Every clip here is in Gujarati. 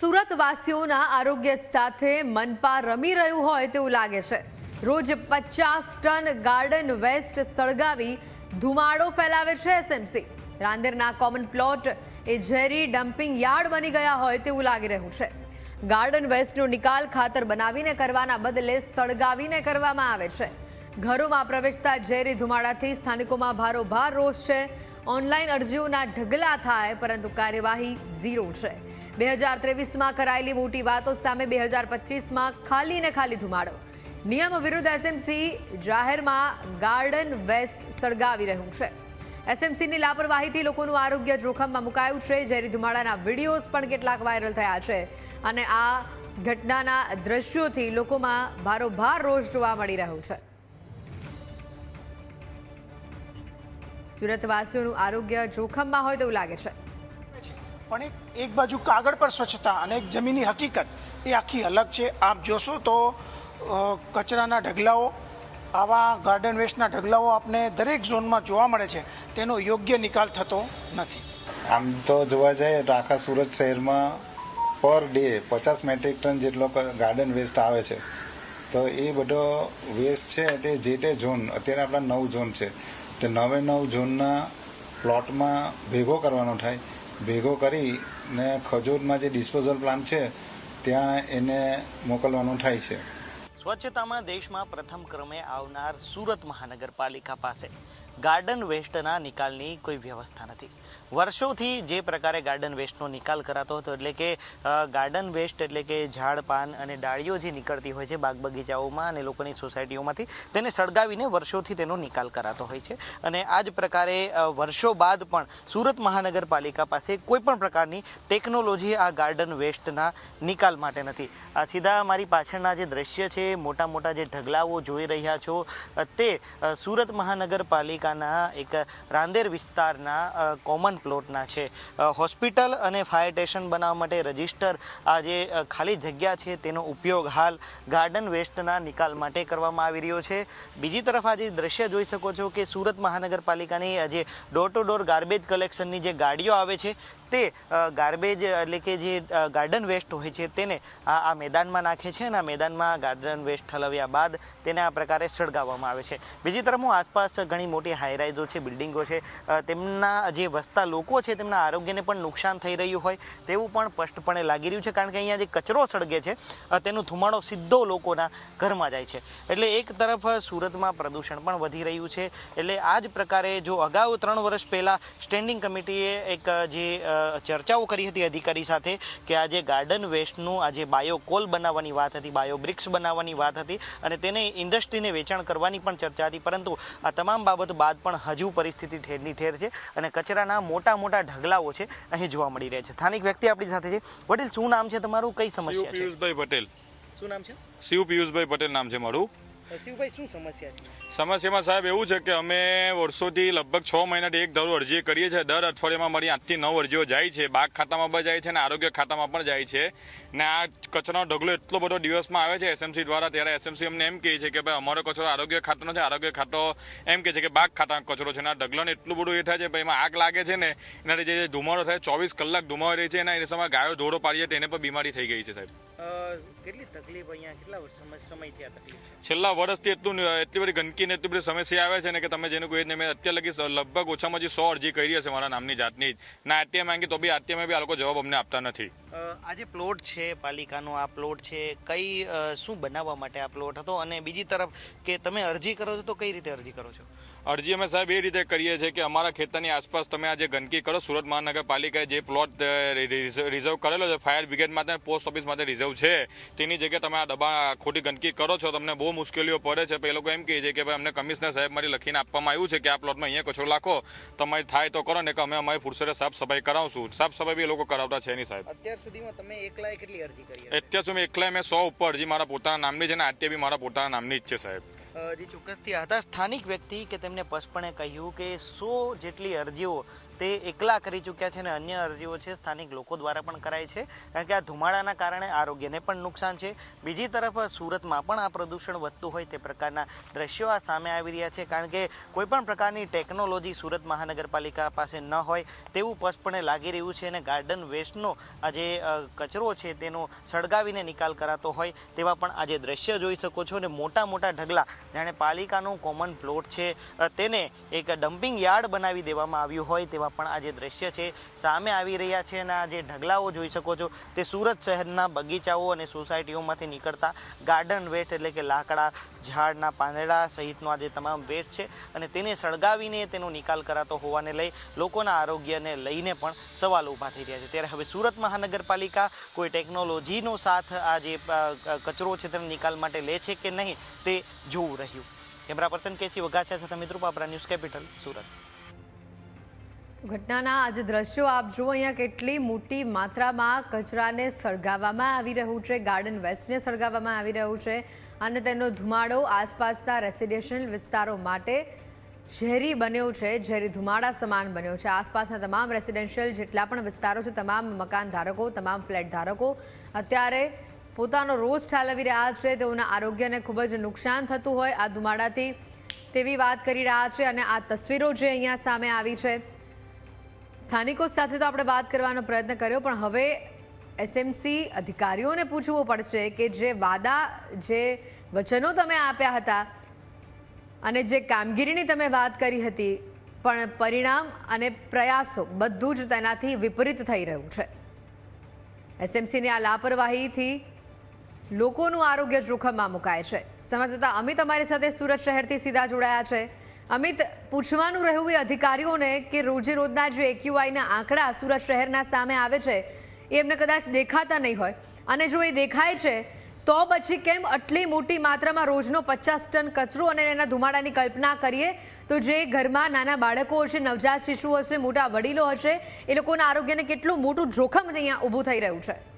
સુરતવાસીઓના આરોગ્ય સાથે મનપા રમી રહ્યું હોય તેવું લાગે છે. રોજ પચાસ ટન ગાર્ડન વેસ્ટ સળગાવી ધુમાડો ફેલાવે છે એસએમસી રાંદેરના કોમન પ્લોટ એ ઝેરી ડમ્પિંગ યાર્ડ બની ગયા હોય તેવું લાગી રહ્યું છે. ગાર્ડન વેસ્ટનો નિકાલ ખાતર બનાવીને કરવાના બદલે સળગાવીને કરવામાં આવે છે. ઘરોમાં પ્રવેશતા ઝેરી ધુમાડાથી સ્થાનિકોમાં ભારોભાર રોષ છે. ઓનલાઈન અરજીઓના ઢગલા થાય, પરંતુ કાર્યવાહી ઝીરો છે. બે હજાર ત્રેવીસમાં કરાયેલી મોટી વાતો સામે બે હજાર પચીસમાં ખાલી ને ખાલી ધુમાડો. નિયમ વિરુદ્ધ એસએમસી જાહેરમાં ગાર્ડન વેસ્ટ સળગાવી રહ્યું છે. એસએમસીની લાપરવાહીથી લોકોનું આરોગ્ય જોખમમાં મુકાયું છે, ઝેરી ધુમાડાના વિડીયોઝ પણ કેટલાક વાયરલ થયા છે. અને આ ઘટનાના દ્રશ્યોથી લોકોમાં ભારોભાર રોષ જોવા મળી રહ્યો છે. સુરતવાસીઓનું આરોગ્ય જોખમમાં હોય તેવું લાગે છે છે. પણ એક એક બાજુ કાગળ પર સ્વચ્છતા અને એક જમીની હકીકત એ આખી અલગ છે. આપ જોશો તો કચરાના ઢગલાઓ, આવા ગાર્ડન વેસ્ટના ઢગલાઓ આપને દરેક ઝોનમાં જોવા મળે છે. તેનો યોગ્ય નિકાલ થતો નથી. આમ તો જોવા જઈએ તો આખા સુરત શહેરમાં પર ડે પચાસ મેટ્રિક ટન જેટલો ગાર્ડન વેસ્ટ આવે છે. તો એ બધો વેસ્ટ છે તે જે તે ઝોન, અત્યારે આપણા નવ ઝોન છે. તે નવે નવ ઝોનના પ્લોટમાં ભેગો કરવાનો થાય. ભેગો કરી ને ખજૂરમાં જે ડિસ્પોઝલ પ્લાન્ટ છે, ત્યાં એને મોકલવાનું થાય છે. સ્વચ્છતામાં દેશમાં પ્રથમ ક્રમે આવનાર સુરત મહાનગરપાલિકા પાસે ગાર્ડન વેસ્ટના નિકાલની કોઈ વ્યવસ્થા નથી. વર્ષોથી જે પ્રકારે ગાર્ડન વેસ્ટનો નિકાલ કરાતો હતો, એટલે કે ગાર્ડન વેસ્ટ એટલે કે ઝાડ, પાન અને ડાળીઓ જે નીકળતી હોય છે બાગ બગીચાઓમાં અને લોકોની સોસાયટીઓમાંથી, તેને સળગાવીને વર્ષોથી તેનો નિકાલ કરાતો હોય છે. અને આ જ પ્રકારે વર્ષો બાદ પણ સુરત મહાનગરપાલિકા પાસે કોઈ પણ પ્રકારની ટેકનોલોજી આ ગાર્ડન વેસ્ટના નિકાલ માટે નથી. આ સીધા મારી પાછળના જે દ્રશ્ય છે મોટા મોટા જે ઢગલાઓ જોઈ રહ્યા છો તે સુરત સુરત મહાનગરપાલિકાના એક રાંદેર વિસ્તારના કોમન પ્લોટના છે. હોસ્પિટલ અને ફાયર સ્ટેશન બનાવવા માટે રજિસ્ટર આ જે ખાલી જગ્યા છે તેનો ઉપયોગ હાલ ગાર્ડન વેસ્ટના નિકાલ માટે કરવામાં આવી રહ્યો છે. બીજી તરફ આ જે દ્રશ્ય જોઈ શકો છો કે સુરત મહાનગરપાલિકાની જે ડોર ટુ ડોર ગાર્બેજ કલેક્શનની જે ગાડીઓ આવે છે તે ગાર્બેજ એટલે કે જે ગાર્ડન વેસ્ટ હોય છે તેને આ આ મેદાનમાં નાખે છે અને આ મેદાનમાં ગાર્ડન વેસ્ટ ઠલવ્યા બાદ તેને આ પ્રકારે સળગાવવામાં આવે છે. બીજી તરફ હું આસપાસ ઘણી મોટી હાઈરાઇઝો છે, બિલ્ડિંગો છે તેમના જે વસતા લોકો છે તેમના આરોગ્યને પણ નુકસાન થઈ રહ્યું હોય તેવું પણ સ્પષ્ટપણે લાગી રહ્યું છે કારણ કે અહીંયા જે કચરો સળગે છે તેનો ધુમાડો સીધો લોકોના ઘરમાં જાય છે. એટલે એક તરફ સુરતમાં પ્રદૂષણ પણ વધી રહ્યું છે. એટલે આ જ પ્રકારે જો અગાઉ ત્રણ વર્ષ પહેલાં સ્ટેન્ડિંગ કમિટીએ એક જે ચર્ચાઓ કરી હતી અધિકારી સાથે કે આ જે ગાર્ડન વેસ્ટનું આ જે બાયોકોલ બનાવવાની વાત હતી બાયોબ્રિક્સ બનાવવાની વાત હતી અને તેને ઇન્ડસ્ટ્રીને વેચાણ કરવાની પણ ચર્ચા હતી. પરંતુ આ તમામ બાબત બાદ પણ હજુ પરિસ્થિતિ ઠેરની ઠેર છે અને કચરાના મોટા મોટા ઢગલાઓ છે અહીં જોવા મળી રહ્યા છે. સ્થાનિક વ્યક્તિ આપણી સાથે છે. વડીલ શું નામ છે તમારું? કઈ સમસ્યા છે? પિયુષભાઈ પટેલ. શું નામ છે? શિવ પિયુષભાઈ પટેલ નામ છે મારું. શિવભાઈ શું સમસ્યા છે? સમસ્યામાં સાહેબ એવું છે કે અમે વર્ષોથી લગભગ છ મહિનાથી એક ધારું અરજી કરીએ છીએ. દર અઠવાડિયામાં મારી આઠથી નવ અરજીઓ જાય છે. બાગ ખાતામાં પણ જાય છે અને આરોગ્ય ખાતામાં પણ જાય છે. ને આ કચરાનો ઢગલો એટલો બધો દિવસમાં આવે છે એસએમસી દ્વારા. ત્યારે એસએમસી અમને એમ કહે છે કે ભાઈ અમારો કચરો આરોગ્ય ખાતાનો છે આરોગ્ય ખાતો એમ કહે છે કે બાગ ખાતાનો કચરો છે. અને આ ઢગલોને એટલું બધું એ થાય છે ભાઈ એમાં આગ લાગે છે ને એનાથી જે ધુમાડો થાય ચોવીસ કલાક ધુમાડો રહે છે એના એ સમય ગાયો ધોળો પાડીએ તેને પણ બીમારી થઈ ગઈ છે સાહેબ. કેટલી તકલીફ અહીંયા કેટલા સમય સમયથી તકલીફ છેલ્લા વર્ષથી એટલું એટલી બધી ગંદકી ને એટલી બધી સમસ્યા આવે છે ને કે તમે જેનું કોઈ મેં અત્યારે લગી લગભગ ઓછામાં ઓછી સો અરજી કરી હશે મારા નામની જાતની જ. ના આરટીઆઈ માંગી તો બી આરટીઆઈ બી આ લોકો જવાબ અમને આપતા નથી. આજે પ્લોટ છે પાલિકાનો, આ પ્લોટ છે, કઈ શું બનાવવા માટે આ પ્લોટ હતો? અને બીજી તરફ કે તમે અરજી કરો છો તો કઈ રીતે અરજી કરો છો? અરજી અમે સાહેબ એ રીતે કરીએ છીએ કે અમારા ખેતરની આસપાસ તમે આ જે ગંદકી કરો સુરત મહાનગરપાલિકાએ જે પ્લોટ રિઝર્વ કરેલો છે ફાયર બ્રિગેડ માટે પોસ્ટ ઓફિસ માટે રિઝર્વ છે તેની જગ્યાએ તમે આ ડબ્બા ખોટી ગંદકી કરો છો તમને બહુ મુશ્કેલીઓ પડે છે એ લોકો એમ કહે છે કે ભાઈ અમને કમિશનર સાહેબ મારી લખીને આપવામાં આવ્યું છે કે આ પ્લોટમાં અહીંયા કચરો લાખો તમારી થાય તો કરો ને કે અમે અમારી ફુરસરે સાફ સફાઈ કરાવશું. સાફ સફાઈ બી એ લોકો કરાવતા છે નહીં સાહેબ. અત્યાર સુધીમાં તમે એકલાએ કેટલી અરજી કરી અત્યાર સુધી એકલા મેં સો ઉપર અરજી મારા પોતાના નામની છે ને આરટીઆઈ બી મારા પોતાના નામની જ છે સાહેબ. જે ચોક્કસથી હતા સ્થાનિક વ્યક્તિ કે તેમને સ્પષ્ટપણે કહ્યું કે સો જેટલી અરજીઓ તે એકલા કરી ચૂક્યા છે અને અન્ય અરજીઓ છે સ્થાનિક લોકો દ્વારા પણ કરાય છે. કારણ કે આ ધુમાડાના કારણે આરોગ્યને પણ નુકસાન છે. બીજી તરફ, સુરતમાં પણ આ પ્રદૂષણ વધતું હોય તે પ્રકારના દ્રશ્યો આ સામે આવી રહ્યા છે. કારણ કે કોઈપણ પ્રકારની ટેકનોલોજી સુરત મહાનગરપાલિકા પાસે ન હોય તેવું સ્પષ્ટપણે લાગી રહ્યું છે અને ગાર્ડન વેસ્ટનો આ જે કચરો છે તેનો સળગાવીને નિકાલ કરાતો હોય તેવા પણ આજે દ્રશ્ય જોઈ શકો છો અને મોટા મોટા ઢગલા જાણે પાલિકાનું કોમન પ્લોટ છે તેને એક ડમ્પિંગ યાર્ડ બનાવી દેવામાં આવ્યું હોય તેવા પણ આ જે દ્રશ્ય છે, સામે આવી રહ્યા છે અને આ જે ઢગલાઓ જોઈ શકો છો, તે સુરત શહેરના બગીચાઓ અને સોસાયટીઓમાંથી નીકળતા ગાર્ડન વેટ એટલે કે લાકડા, ઝાડના પાંદડા સહિતનો આ જે તમામ વેટ છે અને તેને સળગાવીને તેનો નિકાલ કરાતો હોવાને લઈ લોકોના આરોગ્યને લઈને પણ સવાલ ઊભા થઈ રહ્યા છે. ત્યારે હવે સુરત મહાનગરપાલિકા કોઈ ટેકનોલોજીનો સાથ આ જે કચરો છે તેના નિકાલ માટે લે છે કે નહીં તે જોવું રહ્યું. કેમેરા પર્સન કેસી વઘાસિયા સાથે મિત્રો પાપરા ન્યૂઝ કેપિટલ, સુરત. ઘટનાના આજે દ્રશ્યો આપ જુઓ, અહીંયા કેટલી મોટી માત્રામાં કચરાને સળગાવવામાં આવી રહ્યું છે, ગાર્ડન વેસ્ટને સળગાવવામાં આવી રહ્યું છે અને તેનો ધુમાડો આસપાસના રેસિડેન્શિયલ વિસ્તારો માટે ઝેરી બન્યો છે, ઝેરી ધુમાડા સમાન બન્યો છે. આસપાસના તમામ રેસિડેન્શિયલ જેટલા પણ વિસ્તારો છે, તમામ મકાન ધારકો, તમામ ફ્લેટ ધારકો અત્યારે પોતાનો રોજ ઠાલવી રહ્યા છે. તેઓના આરોગ્યને ખૂબ જ નુકસાન થતું હોય આ ધુમાડાથી તેવી વાત કરી રહ્યા છે અને આ તસવીરો જે અહીંયા સામે આવી છે સ્થાનિકો સાથે તો આપણે વાત કરવાનો પ્રયત્ન કર્યો, પણ હવે એસએમસી અધિકારીઓને પૂછવું પડશે કે જે વાદા, જે વચનો તમે આપ્યા હતા અને જે કામગીરીની તમે વાત કરી હતી, પણ પરિણામ અને પ્રયાસો બધું જ તેનાથી વિપરીત થઈ રહ્યું છે. એસએમસીની આ લાપરવાહીથી લોકોનું આરોગ્ય જોખમમાં મુકાય છે. સમજતા અમિત અમારી સાથે સુરત શહેરથી સીધા જોડાયા છે. અમિત, પૂછવાનું રહ્યું એ અધિકારીઓને કે રોજે રોજના જે એક્યુઆઈના આંકડા સુરત શહેરના સામે આવે છે, એ એમને કદાચ દેખાતા નહીં હોય. અને જો એ દેખાય છે, તો પછી કેમ આટલી મોટી માત્રામાં રોજનો પચાસ ટન કચરો અને એના ધુમાડાની કલ્પના કરીએ? તો જે ઘરમાં નાના બાળકો હશે, નવજાત શિશુઓ હશે, મોટા વડીલો હશે, એ લોકોના આરોગ્યને કેટલું મોટું જોખમ જ અહીંયા ઊભું થઈ રહ્યું છે.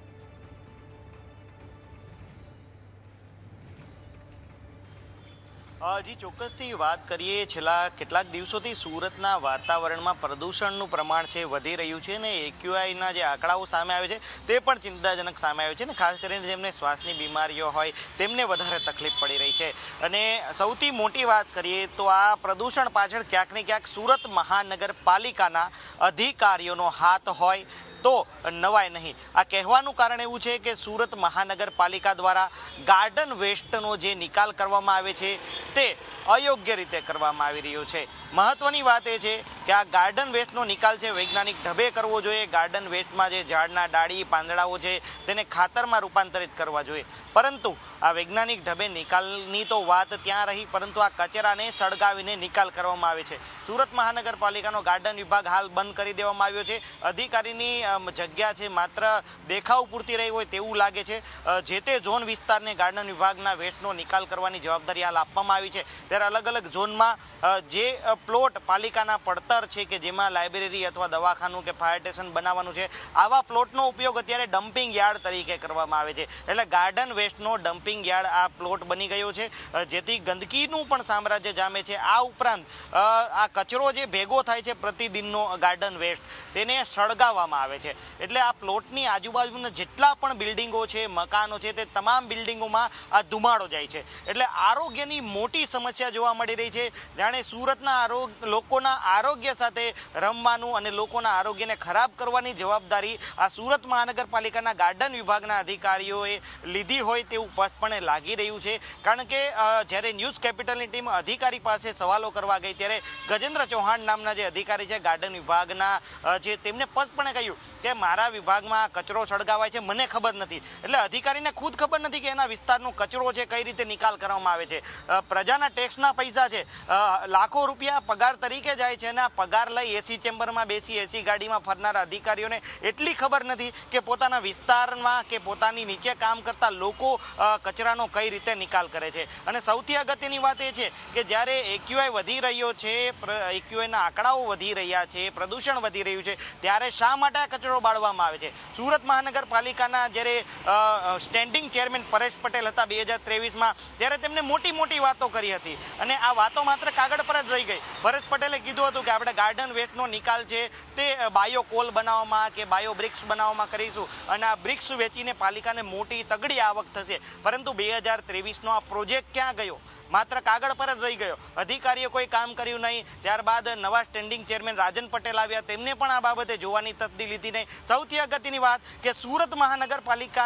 જી, ચોક્કસથી વાત કરીએ. છેલ્લા કેટલાક દિવસોથી સુરતના વાતાવરણમાં પ્રદૂષણનું પ્રમાણ છે, વધી રહ્યું છે ને એક્યુઆઈના જે આંકડાઓ સામે આવે છે, તે પણ ચિંતાજનક સામે આવે છે ને ખાસ કરીને જેમને શ્વાસની બીમારીઓ હોય, તેમને વધારે તકલીફ પડી રહી છે. અને સૌથી મોટી વાત કરીએ તો આ પ્રદૂષણ પાછળ ક્યાંક ને ક્યાંક સુરત મહાનગરપાલિકાના અધિકારીઓનો હાથ હોય તો નવાય નહીં. આ કહેવાનું કારણ એવું છે કે સુરત મહાનગરપાલિકા દ્વારા ગાર્ડન વેસ્ટનો જે નિકાલ કરવામાં આવે છે તે અયોગ્ય રીતે કરવામાં આવી રહ્યો છે. મહત્વની વાત એ છે કે આ ગાર્ડન વેસ્ટનો નિકાલ છે, વૈજ્ઞાનિક ઢબે કરવો જોઈએ. ગાર્ડન વેસ્ટમાં જે ઝાડના ડાળી, પાંદડાઓ છે, તેને ખાતરમાં રૂપાંતરિત કરવા જોઈએ. પરંતુ આ વૈજ્ઞાનિક ઢબે નિકાલની તો વાત ત્યાં રહી, પરંતુ આ કચરાને સળગાવીને નિકાલ કરવામાં આવે છે. સુરત મહાનગરપાલિકાનો ગાર્ડન વિભાગ હાલ બંધ કરી દેવામાં આવ્યો છે. અધિકારીની જગ્યા છે, માત્ર દેખાવ પૂરતી રહી હોય તેવું લાગે છે. જે તે ઝોન વિસ્તારને ગાર્ડન વિભાગના વેસ્ટનો નિકાલ કરવાની જવાબદારી હાલ આપવામાં આવી છે. ત્યારે અલગ અલગ ઝોનમાં જે પ્લોટ પાલિકાના પડતર છે કે જેમાં લાઇબ્રેરી અથવા દવાખાનું કે ફાયર સ્ટેશન બનાવવાનું છે. આવા પ્લોટનો ઉપયોગ અત્યારે ડમ્પિંગ યાર્ડ તરીકે કરવામાં આવે છે. એટલે ગાર્ડન વેસ્ટનો ડમ્પિંગ યાર્ડ આ પ્લોટ બની ગયો છે. જેથી ગંદકીનું પણ સામ્રાજ્ય જામે છે. આ ઉપરાંત આ કચરો જે ભેગો થાય છે પ્રતિદિનનો ગાર્ડન વેસ્ટ, તેને સળગાવવામાં આવે છે. એટલે આ પ્લોટની આજુબાજુના જેટલા પણ બિલ્ડિંગો છે, મકાનો છે, તે તમામ બિલ્ડિંગોમાં આ ધુમાડો જાય છે. એટલે આરોગ્યની મોટી સમસ્યા જોવા મળી રહી છે. જાણે સુરતના આરોગ્ય લોકોના આરોગ્ય સાથે રમવાનું અને લોકોના આરોગ્યને ખરાબ કરવાની જવાબદારી આ સુરત મહાનગરપાલિકાના ગાર્ડન વિભાગના અધિકારીઓએ લીધી હોય તેવું સ્પષ્ટપણે લાગી રહ્યું છે. કારણ કે જ્યારે ન્યૂઝ કેપિટલની ટીમ અધિકારી પાસે સવાલો કરવા ગઈ ત્યારે ગજેન્દ્ર ચૌહાણ નામના જે અધિકારી છે, ગાર્ડન વિભાગના જે તેમને સ્પષ્ટપણે કહ્યું કે મારા વિભાગમાં કચરો સળગાવાય છે, મને ખબર નથી. એટલે અધિકારીને ખુદ ખબર નથી કે એના વિસ્તારનો કચરો છે, કઈ રીતે નિકાલ કરવામાં આવે છે. પ્રજાના ટેક્સના પૈસા છે. લાખો રૂપિયા પગાર તરીકે જાય છે અને આ પગાર લઈ એસી ચેમ્બરમાં બેસી એસી ગાડીમાં ફરનારા અધિકારીઓને એટલી ખબર નથી કે પોતાના વિસ્તારમાં કે પોતાની નીચે કામ કરતા લોકો કચરાનો કઈ રીતે નિકાલ કરે છે. અને સૌથી અગત્યની વાત એ છે કે જ્યારે એક્યુઆઈ વધી રહ્યો છે એક્યુઆઈના આંકડાઓ વધી રહ્યા છે, પ્રદૂષણ વધી રહ્યું છે, ત્યારે શા માટે આ કચરો બાળવામાં આવે છે? સુરત મહાનગરપાલિકાના જ્યારે સ્ટેન્ડિંગ ચેરમેન પરેશ પટેલ હતા બે હજાર ત્રેવીસમાં, ત્યારે તેમને મોટી મોટી વાતો કરી હતી. અને આ વાતો માત્ર કાગળ પર જ રહી ગઈ. ભરત પટેલે કીધું હતું કે આપણે ગાર્ડન વેસ્ટનો નિકાલ છે તે બાયો કોલ બનાવવામાં કે બાયો બ્રિક્સ બનાવવામાં કરીશું. અને આ બ્રિક્સ વેચીને પાલિકાને મોટી તગડી આવક થશે. પરંતુ બે હજાર ત્રેવીસનો આ પ્રોજેક્ટ ક્યાં ગયો? માત્ર કાગળ પર જ રહી ગયો. અધિકારીએ કોઈ કામ કર્યું નહીં. ત્યારબાદ નવા સ્ટેન્ડિંગ ચેરમેન રાજન પટેલ આવ્યા. તેમને પણ આ બાબતે જોવાની તસ્દી લીધી નહીં. સૌથી અગત્યની વાત કે સુરત મહાનગરપાલિકા